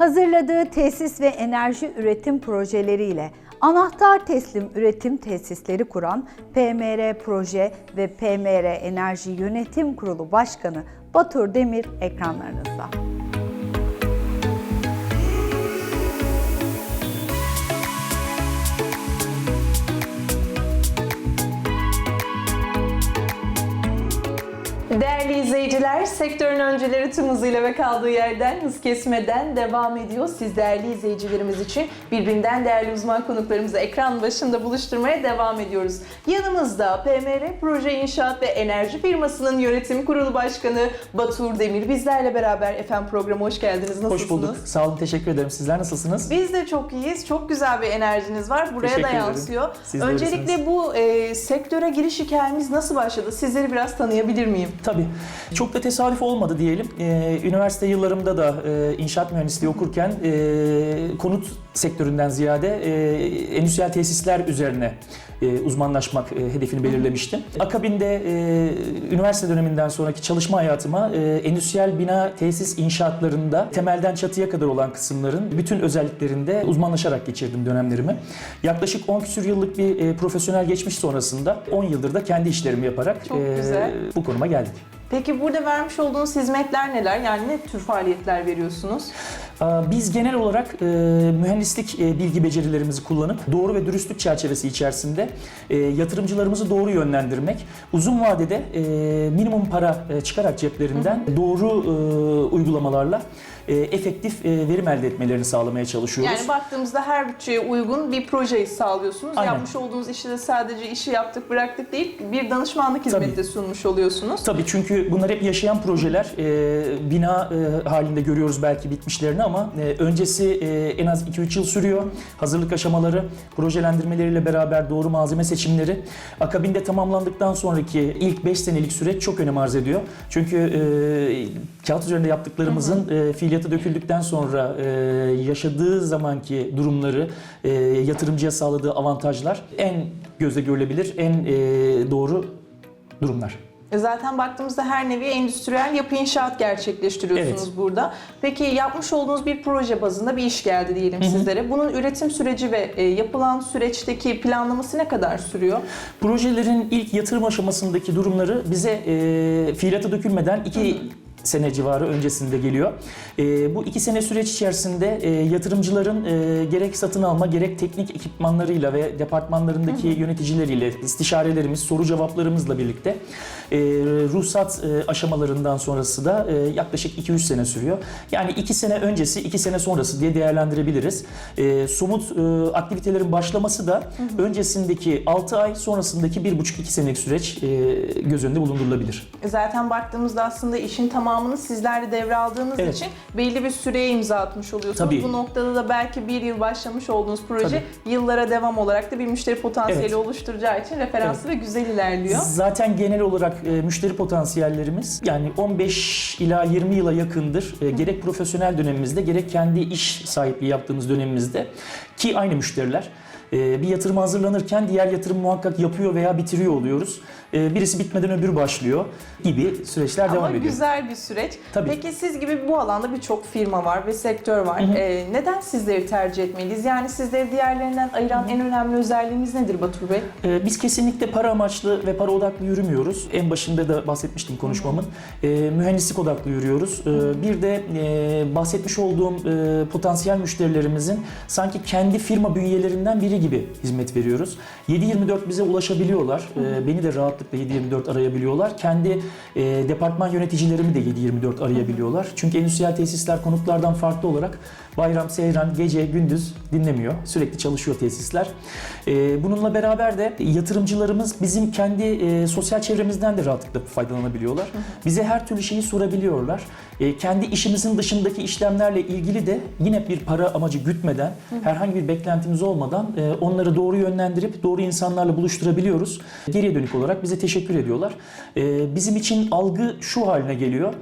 Hazırladığı tesis ve enerji üretim projeleriyle anahtar teslim üretim tesisleri kuran PMR Proje ve PMR Enerji Yönetim Kurulu Başkanı Batur Demir ekranlarınızda. İzleyiciler, sektörün önceleri tüm hızıyla ve kaldığı yerden hız kesmeden devam ediyor. Siz değerli izleyicilerimiz için birbirinden değerli uzman konuklarımızı ekran başında buluşturmaya devam ediyoruz. Yanımızda PMR Proje İnşaat ve Enerji firmasının yönetim kurulu başkanı Batur Demir bizlerle beraber efendim programa hoş geldiniz. Nasılsınız? Hoş bulduk. Sağ olun, teşekkür ederim. Sizler nasılsınız? Biz de çok iyiyiz. Çok güzel bir enerjiniz var. Buraya Teşekkür da ederim. yansıyor. Siz Öncelikle bu e, sektöre giriş hikayemiz nasıl başladı? Sizleri biraz tanıyabilir miyim? Tabii. Çok da tesadüf olmadı diyelim. Ee, üniversite yıllarımda da e, inşaat mühendisliği okurken e, konut sektöründen ziyade e, endüstriyel tesisler üzerine e, uzmanlaşmak e, hedefini belirlemiştim. Akabinde e, üniversite döneminden sonraki çalışma hayatıma e, endüstriyel bina tesis inşaatlarında temelden çatıya kadar olan kısımların bütün özelliklerinde uzmanlaşarak geçirdim dönemlerimi. Yaklaşık 10 küsür yıllık bir e, profesyonel geçmiş sonrasında 10 yıldır da kendi işlerimi yaparak Çok e, bu konuma geldik. Peki burada vermiş olduğunuz hizmetler neler? Yani ne tür faaliyetler veriyorsunuz? Aa, Biz genel olarak e, mühendislik e, bilgi becerilerimizi kullanıp doğru ve dürüstlük çerçevesi içerisinde e, yatırımcılarımızı doğru yönlendirmek, uzun vadede e, minimum para e, çıkarak ceplerinden doğru e, uygulamalarla e, efektif e, verim elde etmelerini sağlamaya çalışıyoruz. Yani baktığımızda her bütçeye uygun bir projeyi sağlıyorsunuz. Aynen. Yapmış olduğunuz işte de sadece işi yaptık bıraktık değil, bir danışmanlık hizmeti de sunmuş oluyorsunuz. Tabii çünkü bunlar hep yaşayan projeler. Ee, bina e, halinde görüyoruz belki bitmişlerini ama e, öncesi e, en az 2-3 yıl sürüyor. Hazırlık aşamaları, projelendirmeleriyle beraber doğru malzeme seçimleri. Akabinde tamamlandıktan sonraki ilk 5 senelik süreç çok önem arz ediyor. Çünkü e, kağıt üzerinde yaptıklarımızın e, fiiliyata döküldükten sonra e, yaşadığı zamanki durumları, e, yatırımcıya sağladığı avantajlar en gözle görülebilir, en e, doğru durumlar. E Zaten baktığımızda her nevi endüstriyel yapı inşaat gerçekleştiriyorsunuz Evet. burada. Peki yapmış olduğunuz bir proje bazında bir iş geldi diyelim sizlere. Bunun üretim süreci ve e, yapılan süreçteki planlaması ne kadar sürüyor? Projelerin ilk yatırım aşamasındaki durumları bize e, fiiliyata dökülmeden iki sene civarı öncesinde geliyor. E, bu iki sene süreç içerisinde e, yatırımcıların e, gerek satın alma gerek teknik ekipmanlarıyla ve departmanlarındaki yöneticileriyle istişarelerimiz, soru cevaplarımızla birlikte e, ruhsat e, aşamalarından sonrası da e, yaklaşık 2-3 sene sürüyor. Yani 2 sene öncesi, 2 sene sonrası diye değerlendirebiliriz. E, somut e, aktivitelerin başlaması da öncesindeki 6 ay, sonrasındaki 1,5-2 senelik süreç e, göz önünde bulundurulabilir. Zaten baktığımızda aslında işin tamamını sizler de devraldığınız Evet. için belli bir süreye imza atmış oluyorsunuz. Tabii. Bu noktada da belki bir yıl başlamış olduğunuz proje yıllara devam olarak da bir müşteri potansiyeli Evet. oluşturacağı için referanslı ve güzel ilerliyor. Zaten genel olarak e, müşteri potansiyellerimiz yani 15 ila 20 yıla yakındır. E, gerek profesyonel dönemimizde gerek kendi iş sahipliği yaptığımız dönemimizde ki aynı müşteriler. E, bir yatırım hazırlanırken diğer yatırım muhakkak yapıyor veya bitiriyor oluyoruz. E, birisi bitmeden öbürü başlıyor gibi süreçler Ama devam ediyor. güzel bir süreç. Tabii. Peki siz gibi bu alanda birçok firma var ve sektör var. Ee, neden sizleri tercih etmeliyiz? Yani sizleri diğerlerinden ayıran en önemli özelliğiniz nedir Batur Bey? Ee, Biz kesinlikle para amaçlı ve para odaklı yürümüyoruz. En başında da bahsetmiştim konuşmamın. Ee, mühendislik odaklı yürüyoruz. Ee, bir de e, bahsetmiş olduğum e, potansiyel müşterilerimizin sanki kendi firma bünyelerinden biri gibi hizmet veriyoruz. 7-24 bize ulaşabiliyorlar. Ee, beni de rahatlıkla 7-24 arayabiliyorlar. Kendi e, departman yöneticilerimi de 7-24 arayabiliyorlar. Çünkü endüstriyel tesisler konutlardan farklı olarak bayram, seyran, gece, gündüz dinlemiyor. Sürekli çalışıyor tesisler. Ee, bununla beraber de yatırımcılarımız bizim kendi e, sosyal çevremizden de rahatlıkla faydalanabiliyorlar. Bize her türlü şeyi sorabiliyorlar. E, kendi işimizin dışındaki işlemlerle ilgili de yine bir para amacı gütmeden, herhangi bir beklentimiz olmadan e, onları doğru yönlendirip doğru insanlarla buluşturabiliyoruz. Geriye dönük olarak bize teşekkür ediyorlar. E, bizim için algı şu haline geliyor.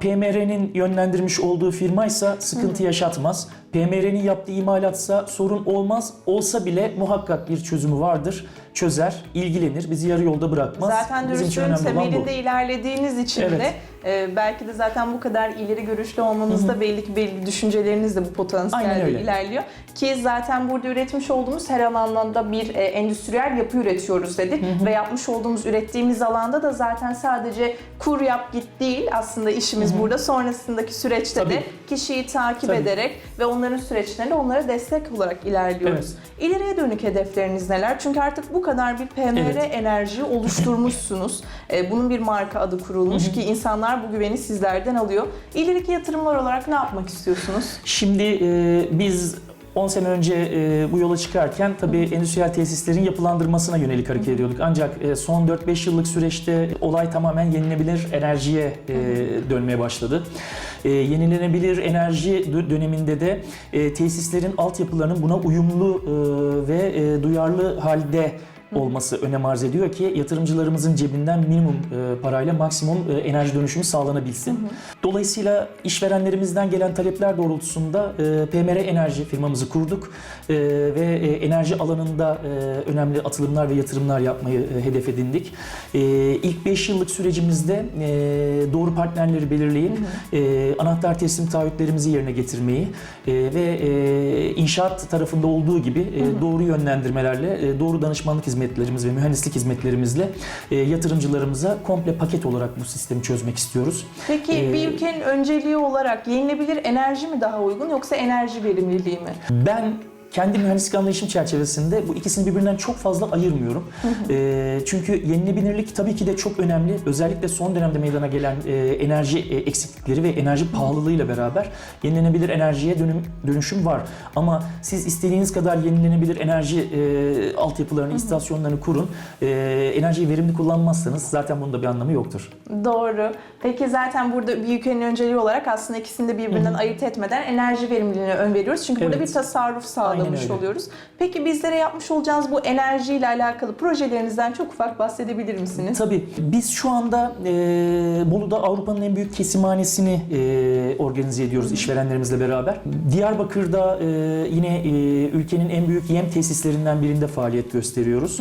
PMR'nin yönlendirmiş olduğu firmaysa sıkıntı yaşatmaz. PMR'nin yaptığı imalatsa sorun olmaz. Olsa bile muhakkak bir çözümü vardır. Çözer, ilgilenir, bizi yarı yolda bırakmaz. Zaten bu. temelinde ilerlediğiniz için Evet. de e, belki de zaten bu kadar ileri görüşlü olmanızda belli ki belli düşünceleriniz de bu potansiyelde ilerliyor. Ki zaten burada üretmiş olduğumuz her alanda bir e, endüstriyel yapı üretiyoruz dedik ve yapmış olduğumuz ürettiğimiz alanda da zaten sadece kur yap git değil aslında işimiz burada. Sonrasındaki süreçte de Tabii. kişiyi takip Tabii. ederek ve onların süreçlerinde onlara destek olarak ilerliyoruz. İleriye dönük hedefleriniz neler? Çünkü artık bu kadar bir PMR Evet. enerji oluşturmuşsunuz. E, Bunun bir marka adı kurulmuş ki insanlar bu güveni sizlerden alıyor. İleriki yatırımlar olarak ne yapmak istiyorsunuz? Şimdi e, biz 10 sene önce e, bu yola çıkarken tabii endüstriyel tesislerin yapılandırmasına yönelik hareket ediyorduk. Ancak e, son 4-5 yıllık süreçte olay tamamen yenilenebilir enerjiye e, dönmeye başladı. E, yenilenebilir enerji dö- döneminde de e, tesislerin altyapılarının buna uyumlu e, ve e, duyarlı halde olması önem arz ediyor ki yatırımcılarımızın cebinden minimum e, parayla maksimum e, enerji dönüşümü sağlanabilsin. Dolayısıyla işverenlerimizden gelen talepler doğrultusunda e, PMR Enerji firmamızı kurduk e, ve e, enerji alanında e, önemli atılımlar ve yatırımlar yapmayı e, hedef edindik. E, ilk 5 yıllık sürecimizde e, doğru partnerleri belirleyip e, anahtar teslim taahhütlerimizi yerine getirmeyi e, ve e, inşaat tarafında olduğu gibi e, doğru yönlendirmelerle, e, doğru danışmanlık hizmetlerimiz ve mühendislik hizmetlerimizle e, yatırımcılarımıza komple paket olarak bu sistemi çözmek istiyoruz. Peki Ee, bir ülkenin önceliği olarak yenilebilir enerji mi daha uygun yoksa enerji verimliliği mi? Ben kendi mühendislik anlayışım çerçevesinde bu ikisini birbirinden çok fazla ayırmıyorum. Ee, çünkü yenilebilirlik tabii ki de çok önemli. Özellikle son dönemde meydana gelen e, enerji e, eksiklikleri ve enerji pahalılığıyla beraber yenilenebilir enerjiye dönüm, dönüşüm var. Ama siz istediğiniz kadar yenilenebilir enerji e, altyapılarını, istasyonlarını kurun. E, enerjiyi verimli kullanmazsanız zaten bunun da bir anlamı yoktur. Doğru. Peki zaten burada bir ülkenin önceliği olarak aslında ikisini de birbirinden ayırt etmeden enerji verimliliğine ön veriyoruz. Çünkü burada Evet. bir tasarruf sağlamış oluyoruz. Peki bizlere yapmış olacağınız bu enerjiyle alakalı projelerinizden çok ufak bahsedebilir misiniz? Tabii biz şu anda e, Bolu'da Avrupa'nın en büyük kesimhanesini e, organize ediyoruz işverenlerimizle beraber. Diyarbakır'da e, yine e, ülkenin en büyük yem tesislerinden birinde faaliyet gösteriyoruz.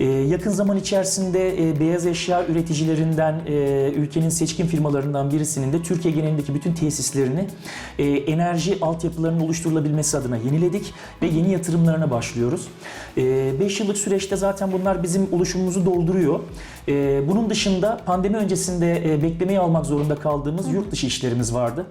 E, yakın zaman içerisinde e, beyaz eşya üreticilerinden e, ülkenin seçkin firmalarından birisinin de Türkiye genelindeki bütün tesislerini e, enerji altyapılarının oluşturulabilmesi adına yeniledik ve yeni yatırımlarına başlıyoruz. 5 yıllık süreçte zaten bunlar bizim oluşumumuzu dolduruyor. E, bunun dışında pandemi öncesinde e, beklemeyi almak zorunda kaldığımız yurt dışı işlerimiz vardı.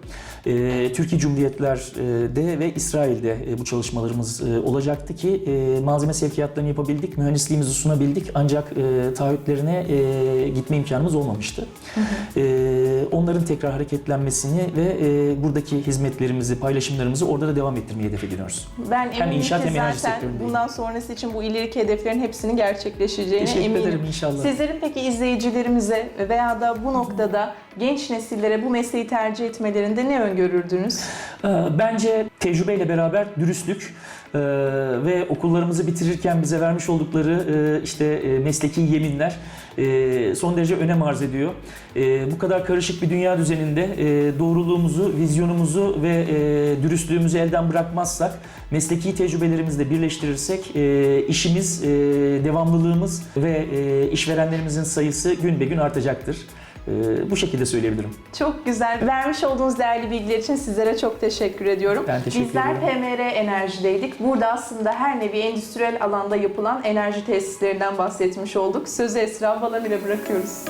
E, Türkiye Cumhuriyetler'de ve İsrail'de e, bu çalışmalarımız e, olacaktı ki e, malzeme sevkiyatlarını yapabildik, mühendisliğimizi sunabildik ancak e, taahhütlerine e, gitme imkanımız olmamıştı. E, onların tekrar hareketlenmesini ve e, buradaki hizmetlerimizi, paylaşımlarımızı orada da devam ettirmeyi hedef ediyoruz. Ben Hem eminim inşaat ki hem enerji zaten bundan sonrası için bu ileriki hedeflerin hepsinin gerçekleşeceğine Teşekkür eminim. ederim inşallah. Sizlerin peki izleyicilerimize veya da bu noktada genç nesillere bu mesleği tercih etmelerinde ne öngörürdünüz? Ee, Bence tecrübeyle beraber dürüstlük e, ve okullarımızı bitirirken bize vermiş oldukları e, işte e, mesleki yeminler e, son derece önem arz ediyor. E, Bu kadar karışık bir dünya düzeninde e, doğruluğumuzu, vizyonumuzu ve dürüstlüğümüzü elden bırakmazsak, mesleki tecrübelerimizle birleştirirsek işimiz, devamlılığımız ve işverenlerimizin sayısı gün be gün artacaktır. E, Bu şekilde söyleyebilirim. Çok güzel. Vermiş olduğunuz değerli bilgiler için sizlere çok teşekkür ediyorum. Ben teşekkür Bizler ediyorum. PMR Enerji'deydik. Burada aslında her nevi endüstriyel alanda yapılan enerji tesislerinden bahsetmiş olduk. Sözü Esra Balamir'e bırakıyoruz.